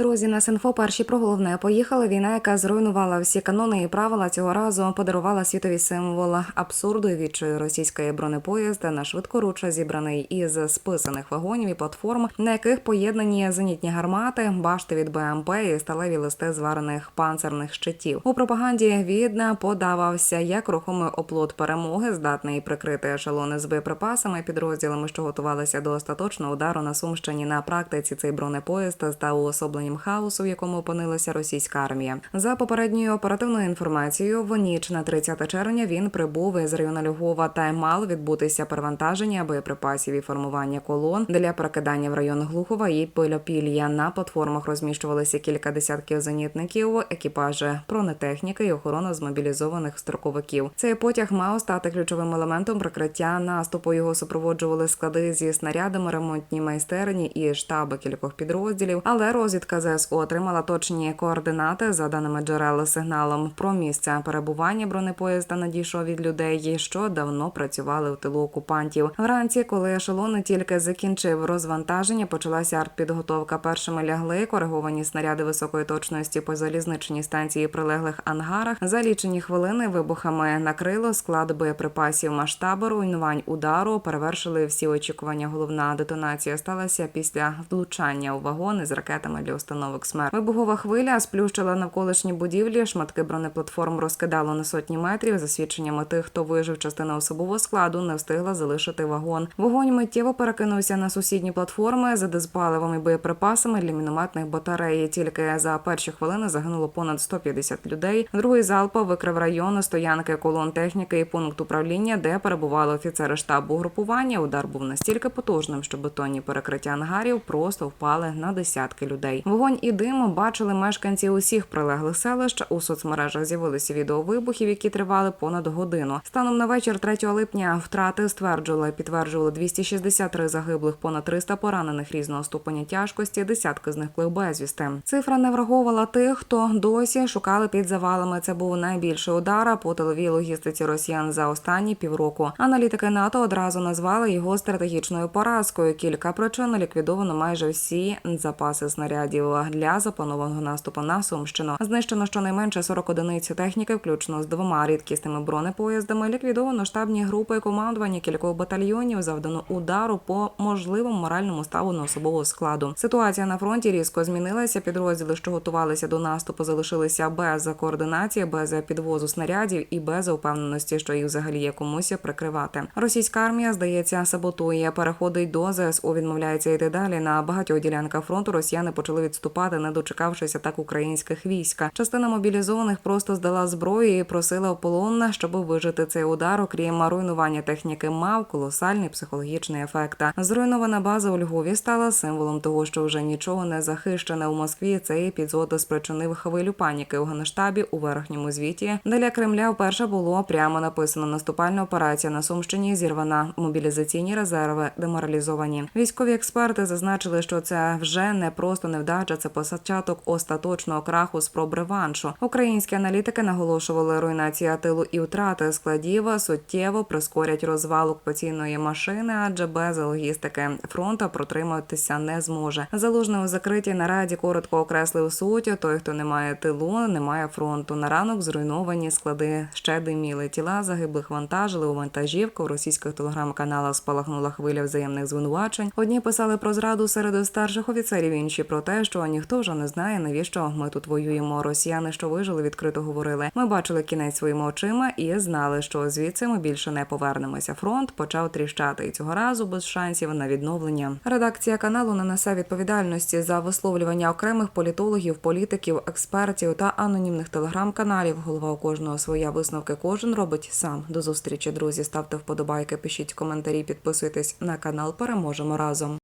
Друзі, на Синфо перші про головне поїхали. Війна, яка зруйнувала всі канони і правила цього разу, подарувала світові символ абсурду і російської бронепоїзд на швидкоруча зібраний із списаних вагонів і платформ, на яких поєднані зенітні гармати, башти від БМП і сталеві листи зварених панцерних щитів. У пропаганді відна подавався як рухомий оплот перемоги, здатний прикрити ешелони з боєприпасами, підрозділами, що готувалися до остаточного удару на Сумщині. На практиці цей бронепоїзд став уособленням хаосу, в якому опинилася російська армія. За попередньою оперативною інформацією, в ніч на 30 червня він прибув із району Львова та мало відбутися перевантаження боєприпасів і формування колон для перекидання в район Глухова і Пильопілля. На платформах розміщувалися кілька десятків зенітників, екіпажі бронетехніки і охорона змобілізованих строковиків. Цей потяг мав стати ключовим елементом прикриття наступу. Його супроводжували склади зі снарядами, ремонтні майстерні і штаби кількох підрозділів. Але розвідка ЗСУ отримала точні координати за даними джерел сигналом про місця перебування бронепоїзда надійшов від людей, що давно працювали в тилу окупантів. Вранці, коли ешелон тільки закінчив розвантаження, почалася артпідготовка. Першими лягли кориговані снаряди високої точності по залізничній станції прилеглих ангарах. За лічені хвилини вибухами накрило склад боєприпасів масштаби руйнувань удару. Перевершили всі очікування. Головна детонація сталася після влучання у вагони з ракетами для установок СМЕР. Вибухова хвиля сплющила навколишні будівлі. Шматки бронеплатформ розкидало на сотні метрів. За свідченнями тих, хто вижив, частина особового складу не встигла залишити вагон. Вогонь миттєво перекинувся на сусідні платформи за дизпаливом і боєприпасами для мінометних батарей. Тільки за перші хвилини загинуло понад 150 людей. Другий залп викрив район стоянки колон техніки і пункт управління, де перебували офіцери штабу групування. Удар був настільки потужним, що бетонні перекриття ангарів просто впали на десятки людей. Вогонь і дим бачили мешканці усіх прилеглих селищ. У соцмережах з'явилися відео вибухів, які тривали понад годину. Станом на вечір 3 липня втрати стверджували, підтверджували 263 загиблих, понад 300 поранених різного ступеня тяжкості. Десятки з них плив безвісти. Цифра не враховувала тих, хто досі шукали під завалами. Це був найбільший удар по тиловій логістиці росіян за останні півроку. Аналітики НАТО одразу назвали його стратегічною поразкою. Кілька причин ліквідовано майже всі запаси снарядів для запланованого наступу на Сумщину. Знищено щонайменше 40 одиниць техніки, включно з двома рідкісними бронепоїздами. Ліквідовано штабні групи командування кількох батальйонів. Завдано удару по можливому моральному ставленню особового складу. Ситуація на фронті різко змінилася. Підрозділи, що готувалися до наступу, залишилися без координації, без підвозу снарядів і без упевненості, що їх взагалі є комусь прикривати. Російська армія здається саботує, переходить до ЗСУ, відмовляється йти далі. На багатьох ділянках фронту росіяни почали відступати, не дочекавшись атак українських військ. Частина мобілізованих просто здала зброю і просила в полон, щоб вижити цей удар. Окрім руйнування техніки, мав колосальний психологічний ефект. Зруйнована база у Львові стала символом того, що вже нічого не захищене у Москві. Цей епізод спричинив хвилю паніки у генштабі у верхньому звіті. Для Кремля вперше було прямо написано: наступальна операція на Сумщині зірвана. Мобілізаційні резерви деморалізовані. Військові експерти зазначили, що це вже не просто невдача, це початок остаточного краху спроб реваншу. Українські аналітики наголошували, руйнація тилу і втрати складів суттєво прискорять розвал окупаційної машини, адже без логістики фронта протриматися не зможе. Залужний у закритій нараді коротко окреслив суть. Той, хто не має тилу, не має фронту. На ранок зруйновані склади ще диміли. Тіла загиблих вантажили у вантажівку. У російських телеграм-каналах спалахнула хвиля взаємних звинувачень. Одні писали про зраду серед старших офіцерів, інші про те, що ніхто вже не знає, навіщо ми тут воюємо. Росіяни, що вижили, відкрито говорили. Ми бачили кінець своїми очима і знали, що звідси ми більше не повернемося. Фронт почав тріщати і цього разу без шансів на відновлення. Редакція каналу не несе відповідальності за висловлювання окремих політологів, політиків, експертів та анонімних телеграм-каналів. Голова у кожного своя висновки. Кожен робить сам. До зустрічі, друзі. Ставте вподобайки, пишіть коментарі, підписуйтесь на канал. Переможемо разом.